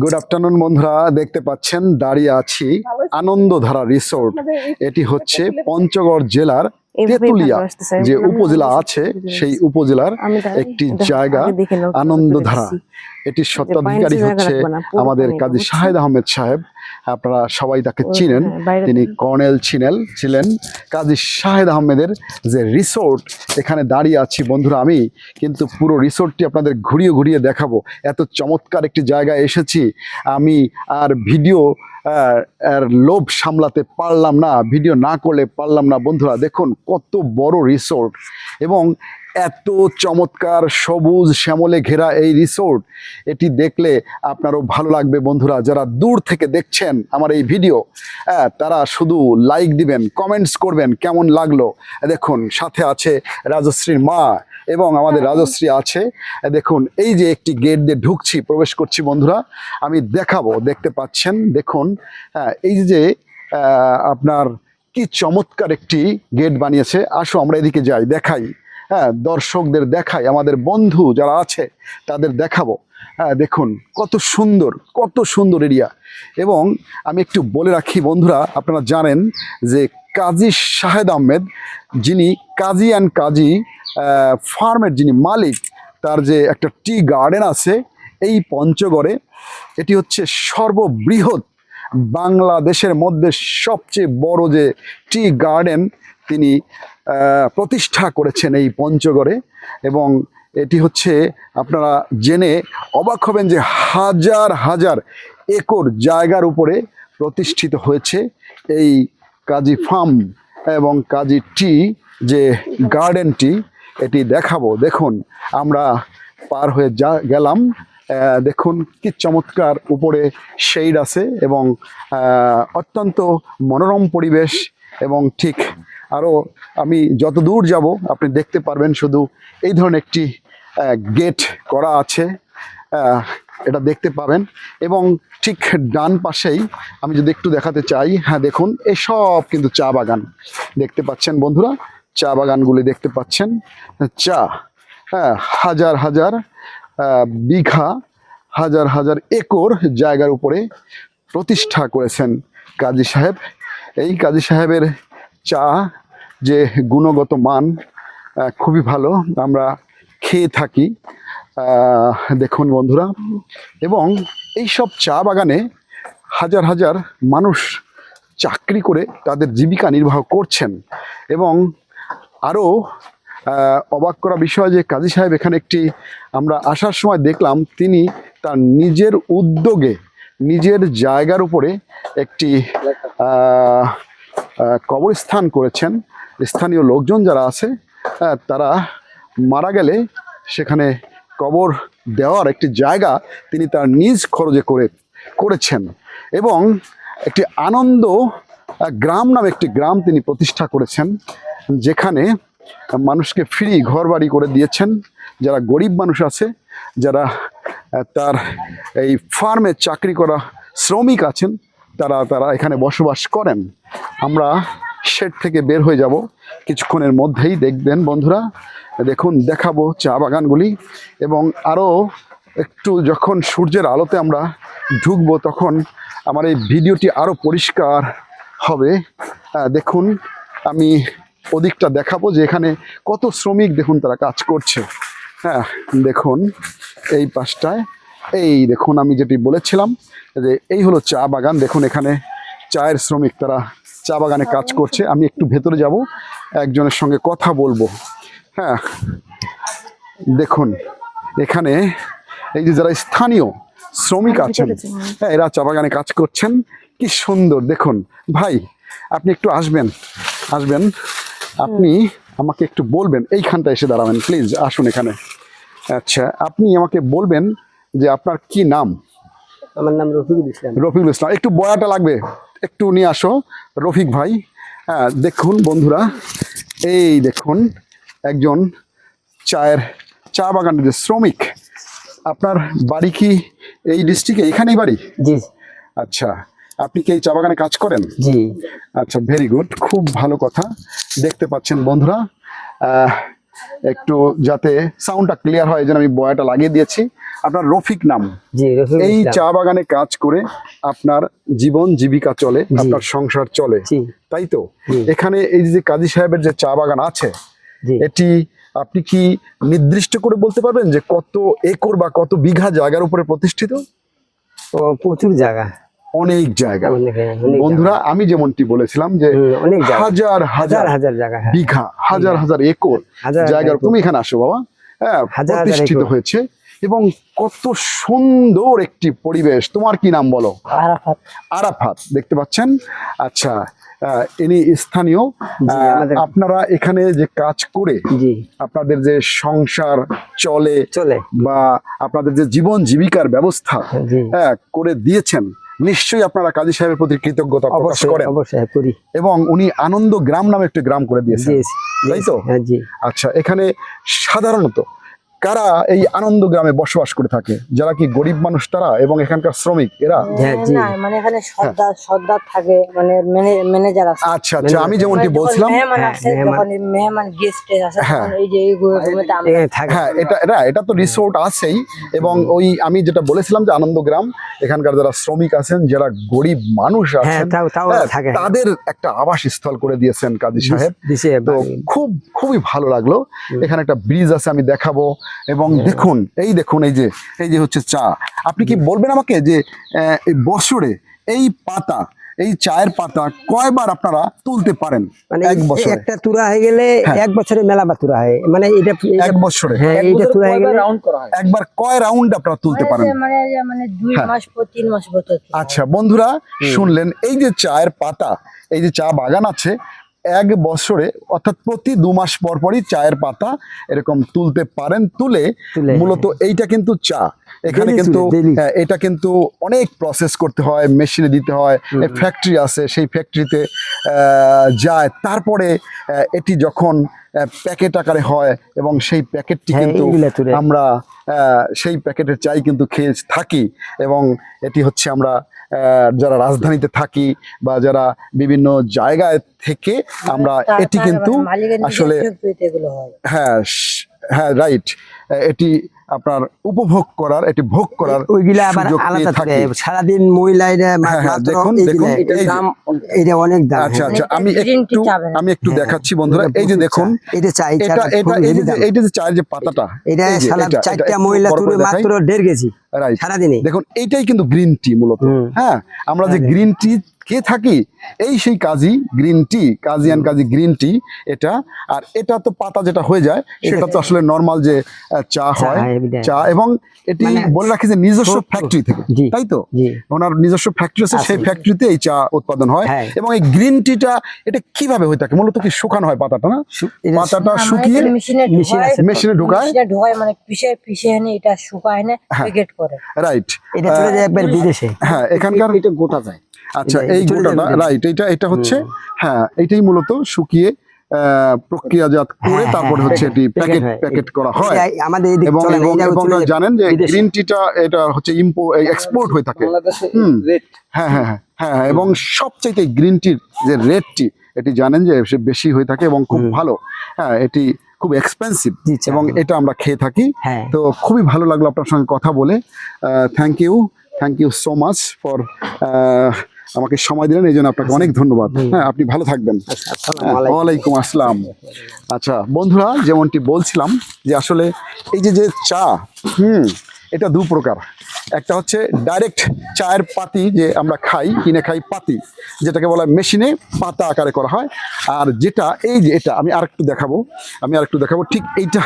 Good afternoon বন্ধুরা। দেখতে পাচ্ছেন দাঁড়িয়ে আছি আনন্দধারা রিসোর্ট। এটি হচ্ছে পঞ্চগড় জেলার তেতুলিয়া যে উপজেলা আছে সেই উপজেলার একটি জায়গা আনন্দধারা। এটির স্বত্বাধিকারী হচ্ছে আমাদের কাজী শাহেদ আহমেদ সাহেব। আপনারা সবাই তাকে চিনেন। তিনি কর্নেল ছিলেন ছিলেন কাজী শাহেদ আহমেদের যে রিসোর্ট এখানে দাঁড়িয়ে আছি বন্ধুরা আমি কিন্তু পুরো রিসোর্টটি আপনাদের ঘুরিয়ে ঘুরিয়ে দেখাবো। এত চমৎকার একটি জায়গায় এসেছি। আমি আর ভিডিও আর লোভ সামলাতে পারলাম না ভিডিও না করলে পারলাম না। বন্ধুরা দেখুন কত বড় রিসোর্ট। এবং এত চমৎকার সবুজ শ্যামলে ঘেরা এই রিসোর্ট এটি দেখলে আপনারও ভালো লাগবে বন্ধুরা। যারা দূর থেকে দেখছেন আমার এই ভিডিও হ্যাঁ তারা শুধু লাইক দিবেন কমেন্টস করবেন কেমন লাগল। দেখুন সাথে আছে রাজশ্রীর মা এবং আমাদের রাজশ্রী আছে। দেখুন এই যে একটি গেট দিয়ে ঢুকছি প্রবেশ করছি বন্ধুরা আমি দেখাবো দেখতে পাচ্ছেন দেখুন হ্যাঁ, এই যে আপনার কি চমৎকার একটি গেট বানিয়েছে। আসো আমরা এদিকে যাই দেখাই। হ্যাঁ দর্শকদের দেখাই, আমাদের বন্ধু যারা আছে, তাদের দেখাবো। হ্যাঁ দেখুন, কত সুন্দর কত সুন্দর এরিয়া। এবং আমি একটু বলে রাখি, বন্ধুরা, আপনারা জানেন যে কাজী শাহেদ আহমেদ, যিনি কাজী অ্যান্ড কাজী ফার্মের যিনি মালিক, তার যে একটা টি গার্ডেন আছে এই পঞ্চগড়ে, এটি হচ্ছে সর্ববৃহৎ বাংলাদেশের মধ্যে সবচেয়ে বড় যে টি গার্ডেন, তিনি প্রতিষ্ঠা করেছেন এই পঞ্চগড়ে এবং এটি হচ্ছে, আপনারা জেনে অবাক হবেন যে হাজার হাজার একর জায়গার উপরে প্রতিষ্ঠিত হয়েছে এই কাজী ফার্ম এবং কাজী টি যে গার্ডেনটি, এটি দেখাবো। দেখুন, আমরা পার হয়ে যা গেলাম দেখুন কি চমৎকার উপরে শেড আছে এবং অত্যন্ত মনোরম পরিবেশ এবং ঠিক আরও আমি যত দূর যাব, আপনি দেখতে পারবেন শুধু এই ধরনের একটি গেট করা আছে এটা দেখতে পাবেন। এবং ঠিক ডান পাশেই আমি যদি একটু দেখাতে চাই হ্যাঁ দেখুন এসব কিন্তু চা বাগান। দেখতে পাচ্ছেন বন্ধুরা, চা বাগানগুলি দেখতে পাচ্ছেন। চা হ্যাঁ হাজার হাজার বিঘা, হাজার হাজার একর জায়গার উপরে প্রতিষ্ঠা করেছেন কাজী সাহেব। এই কাজী সাহেবের চা যে গুণগত মান খুবই ভালো, আমরা খেয়ে থাকি। দেখুন বন্ধুরা, এবং এই সব চা বাগানে হাজার হাজার মানুষ চাকরি করে তাদের জীবিকা নির্বাহ করছেন। এবং আরও অবাক করা বিষয় যে কাজী সাহেব এখানে একটি, আমরা আসার সময় দেখলাম, তিনি তার নিজের উদ্যোগে, নিজের জায়গার উপরে একটি কবরস্থান করেছেন। স্থানীয় লোকজন যারা আছে তারা মারা গেলে সেখানে কবর দেওয়ার একটি জায়গা তিনি তার নিজ খরচে করে, করেছেন এবং একটি আনন্দ গ্রাম নামে একটি গ্রাম তিনি প্রতিষ্ঠা করেছেন, যেখানে মানুষকে ফ্রি ঘর বাড়ি করে দিয়েছেন। যারা গরিব মানুষ আছে, যারা তার এই ফার্মে চাকরি করা শ্রমিক আছেন, তারা তারা এখানে বসবাস করেন। আমরা শেড থেকে বের হয়ে যাব। কিছুক্ষণের মধ্যেই দেখবেন বন্ধুরা, দেখুন, দেখাবো চা বাগানগুলি এবং আরও একটু যখন সূর্যের আলোতে আমরা ঢুকবো তখন আমার এই ভিডিওটি আরও পরিষ্কার হবে। দেখুন, আমি ওদিকটা দেখাবো যে এখানে কত শ্রমিক দেখুন তারা কাজ করছে। হ্যাঁ দেখুন, এই পাশটায়, এই দেখুন, আমি যেটি বলেছিলাম যে এই হলো চা বাগান। দেখুন, এখানে চায়ের শ্রমিক তারা চা বাগানে কাজ করছে। আমি একটু ভেতরে যাব একজনের সঙ্গে কথা বলব। হ্যাঁ দেখুন এখানে এই যে যারা স্থানীয় শ্রমিক আছেন হ্যাঁ এরা চা বাগানে কাজ করছেন কি সুন্দর। দেখুন ভাই আপনি একটু আসবেন আসবেন। আপনি আমাকে একটু বলবেন এইখানটা এসে দাঁড়াবেন প্লিজ আসুন এখানে। আচ্ছা আপনি আমাকে বলবেন যে আপনার কি নাম? আমার নাম রফিকুল ইসলাম। রফিকুল ইসলাম একটু বয়াটা লাগবে। একটু নিয়ে আসো। রফিক ভাই হ্যাঁ দেখুন বন্ধুরা এই দেখুন একজন চায়ের চা বাগানের যে শ্রমিক। আপনার বাড়ি কি এই ডিস্ট্রিক্টে এখানেই বাড়ি? জি। আচ্ছা আপনি কি এই চা বাগানে কাজ করেন? জি। আচ্ছা ভেরি গুড খুব ভালো কথা। দেখতে পাচ্ছেন বন্ধুরা আহ, একটু যাতে সাউন্ডটা ক্লিয়ার হয় জন্য আমি বয়াটা লাগিয়ে দিয়েছি। আপনার রফিক নাম। এই চা বাগানে কাজ করে আপনার জীবন জীবিকা চলে আপনার সংসার চলে। তাই তো? এখানে এই যে কাজী সাহেবের যে চা বাগান আছে এটি আপনি কি নির্দিষ্ট করে বলতে পারবেন যে কত একর বা কত বিঘা জায়গার উপরে প্রতিষ্ঠিত? প্রচুর জায়গা। অনেক জায়গা। বন্ধুরা আমি যেমনটি বলেছিলাম যে জায়গা। জায়গা। হাজার হাজার হাজার হাজার জায়গা হ্যাঁ। বিঘা হাজার হাজার একর হাজার জায়গার। তুমি এখানে আসো বাবা। হ্যাঁ হাজার হাজার প্রতিষ্ঠিত হয়েছে এবং কত সুন্দর একটি পরিবেশ। তোমার কি নাম বলো? আরাফাত। আরাফাত দেখতে পাচ্ছেন? আচ্ছা আহ, ইনি স্থানীয়। আপনারা এখানে যে কাজ করে আপনাদের যে সংসার চলে চলে। বা আপনাদের যে জীবন জীবিকার ব্যবস্থা হ্যাঁ, করে দিয়েছেন নিশ্চয়ই আপনারা কাজী সাহেবের প্রতি কৃতজ্ঞতা প্রকাশ করেন। অবশ্যই করি। এবং উনি আনন্দ গ্রাম নামে একটি গ্রাম করে দিয়েছেন। তাই তো? হ্যাঁ জি। আচ্ছা এখানে সাধারণত কারা এই আনন্দ গ্রামে বসবাস করে থাকে? যারা কি গরিব মানুষ তারা এবং এখানকার শ্রমিক? এরা? হ্যাঁ মানে এখানে সর্দার সর্দার থাকে মানে ম্যানেজার আছে। আচ্ছা আচ্ছা আমি যেমনটি মানে বলছিলাম মেহমান হ্যাঁ, গেস্ট হ্যাঁ। এই যে হ্যাঁ এটা এটা এটা তো রিসোর্ট আছেই এবং ওই আমি যেটা বলেছিলাম যে আনন্দগ্রাম এখানকার যারা শ্রমিক আছেন যারা গরিব মানুষ হ্যাঁ আছেন হ্যাঁ, তাদের একটা আবাসস্থল করে দিয়েছেন কাজী সাহেব। তো খুব খুবই ভালো লাগল। এখানে একটা ব্রিজ আছে আমি দেখাবো। এবং দেখুন এই দেখুন এই যে এই যে হচ্ছে চা। আপনি কি বলবেন আমাকে যে বছরে এই পাতা এই চায়ের পাতা কয়বার আপনারা তুলতে পারেন? মানে এক বছরে। একটা তুরা হয়ে গেলে হ্যাঁ। এক বছরে মেলা বা তুরা হয়। মানে এটা এটা- এক বছরে। হ্যাঁ এইটা তুরা হয়ে গেলে একবার কয় রাউন্ড আপনারা তুলতে পারেন? মানে মানে মানে দুই হ্যাঁ। মাস পর তিন মাস পর আচ্ছা বন্ধুরা শুনলেন এই যে চায়ের পাতা এই যে চা বাগান আছে এক বছরে অর্থাৎ প্রতি দু মাস পর পরই চায়ের পাতা এরকম তুলতে পারেন তুলে। মূলত এইটা কিন্তু চা এখানে কিন্তু। হ্যাঁ, এটা কিন্তু অনেক প্রসেস করতে হয় মেশিনে দিতে হয় ফ্যাক্টরি আছে সেই ফ্যাক্টরিতে যায় তারপরে এটি যখন প্যাকেট আকারে হয় এবং সেই প্যাকেটটি কিন্তু আমরা সেই প্যাকেটের চাই কিন্তু খেয়ে থাকি এবং এটি হচ্ছে আমরা আহ, যারা রাজধানীতে থাকি বা যারা বিভিন্ন জায়গায় থেকে আমরা এটি কিন্তু আসলে হয় হ্যাঁ রাইট এটি আপনার উপভোগ করার এটি ভোগ করার ওইগুলা আবার আলাদা থাকে। সারাদিন মহিলারা হ্যাঁ, হ্যাঁ, মাত্র দেখুন, এটা অনেক দাম। আচ্ছা। আচ্ছা আমি green tea একটু আমি একটু হ্যাঁ, দেখাচ্ছি বন্ধুরা এই যে দেখুন এটা চাই এটা এটা এই যে এইটা যে চায়ের যে পাতাটা এটা এটা চারটা মহিলা তুলে মাত্র দেড় কেজি রাইট সারাদিনে। দেখুন এইটাই কিন্তু গ্রিন টি মূলত। হ্যাঁ আমরা যে। গ্রিন টি কে থাকি? এই সেই Kazi green tea Kazi and Kazi green tea এটা। আর এটা তো পাতা যেটা হয়ে যায় সেটা তো আসলে নর্মাল যে চা হয়। চা এবং এটি মানে বলে রাখি যে নিজস্ব ফ্যাক্টরি থেকে তাই তো? ওনার নিজস্ব ফ্যাক্টরি আছে সেই ফ্যাক্টরিতে এই চা উৎপাদন হয়। হ্যাঁ। এবং এই গ্রিন টিটা এটা কীভাবে হয়ে থাকে? মূলত কি শুকানো হয় পাতাটা না? পাতাটা শুকিয়ে মেশিনে মেশিন ঢোকায়। আছে। মেশিনে ঢোকায়। মেশিনে ঢোকায় মানে পিষে পিষে এনে এটা শুকায় হ্যাঁ। প্যাকেট করে। রাইট এটা চলে যায় একবার বিদেশে। হ্যাঁ এখানকার এটা গোটা যায়। আচ্ছা এই গোটাটা রাইট এটা এটা হচ্ছে হ্যাঁ এটাই মূলত শুকিয়ে প্রক্রিয়াজাত করে হ্যাঁ, তারপরে হ্যাঁ, হচ্ছে এটি প্যাকেট প্যাকেট করা হয়। আমাদের এদিকে এবং এবং জানেন যে। গ্রিন টিটা এটা হচ্ছে ইম্পো এক্সপোর্ট হয়ে থাকে। হুম। হ্যাঁ হ্যাঁ হ্যাঁ হ্যাঁ হ্যাঁ, এবং সবচাইতে গ্রিন টির যে রেটটি এটি জানেন যে সে বেশি হয়ে থাকে এবং খুব ভালো। হ্যাঁ এটি খুব এক্সপেন্সিভ এবং এটা আমরা খেয়ে থাকি। হ্যাঁ। তো খুবই ভালো লাগল আপনার সঙ্গে কথা বলে। Thank you thank you so much for আমাকে সময় দিলেন এই জন্য আপনাকে অনেক ধন্যবাদ। হ্যাঁ আপনি ভালো থাকবেন। ওয়ালাইকুম আসসালাম। আচ্ছা বন্ধুরা যেমনটি বলছিলাম যে আসলে এই যে যে চা হুম এটা দু প্রকার। একটা হচ্ছে ডাইরেক্ট চায়ের পাতি যে আমরা খাই কিনে খাই পাতি যেটাকে বলা হয় মেশিনে পাতা আকারে করা হয়। আর যেটা এই যে এটা আমি আরেকটু দেখাবো। আমি আরেকটু দেখাবো ঠিক এইটা